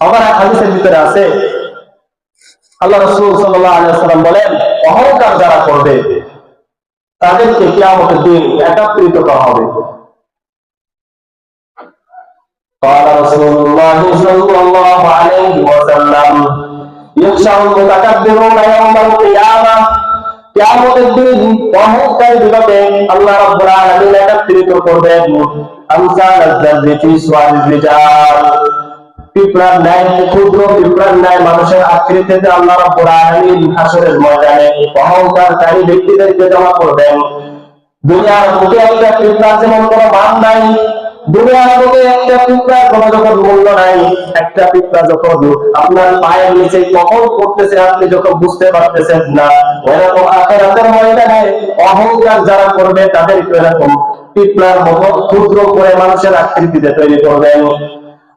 আবার এক হাদিসের ভিতরে আছে আল্লাহ রসুল সাল্লাহ আলিয়াল্লাম বলেন অহংকার যারা করবে তাদেরকে কিয়ামতের দিন একাত্রিত করা হবে قال رسول الله صلى الله عليه وسلم يخشى المتكبرون يوم القيامة কিয়ামতের দিন অহংকার বিগতে আল্লাহ রাব্বুল আলামিন একত্রিত করবেন আমসাল আয-যাররি ফি সুয়ারির রিজাল ন্যায় ক্ষুদ্র ন্যায় মানুষের আকৃতিতে আল্লাহ হাসরের ময়দানে করবেন। দুনিয়ার একটা যেমন মান নাই আপনার পায়ের নিচে কখন পড়তেছে, আপনি যখন বুঝতে পারতেছেন না এরকম আখেরাতের ময়দানে অহংকার যারা করবে, তাদেরকে এরকম মতো ক্ষুদ্র করে মানুষের আকৃতিতে তৈরি করবেন।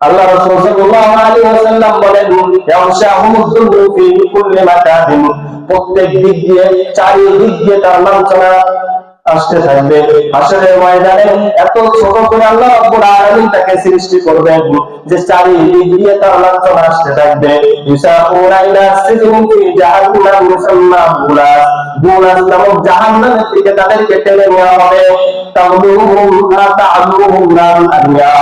আল্লাহ রাসূল সাল্লাল্লাহু আলাইহি ওয়াসাল্লাম বলেন ইয়াশাহুমুদ্দুল্লু ফি কুল্লি মাকানিন প্রত্যেক দিক দিয়ে, চারিদিক দিয়ে তার লাঞ্ছনা আসতে থাকবে। আসরের ময়দানে এত ছোট করে আল্লাহ রাব্বুল আলামিন তাকে সৃষ্টি করবেন যে চারিদিক দিয়ে তার লাঞ্ছনা আসতে থাকবে। ইসাকুনা ইলা সিজনিন ফি জাহান্নাম মুসাম্মা বুলাস বুলাস নামক জাহান্নামের দিকে তাদেরকে টেনে নেওয়া হবে। তামলুহুম লা তা'লুহুম নারুল আনিয়া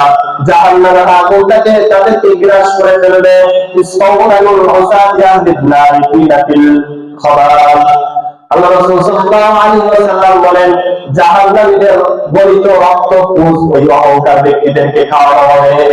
জাহান্নামের আগুনটাকে তাদেরকে গ্রাস করে ফেলবে। ইসফাউনাল হুসাদিয়ান বিদনারি ফিলাতিল খবার আল্লাহ রাসূল সাল্লাল্লাহু আলাইহি ওয়াসাল্লাম বলেন, জাহান্নামীদের রক্ত পুষ ওই অহংকার ব্যক্তিদেরকে খাওয়ানো হবে।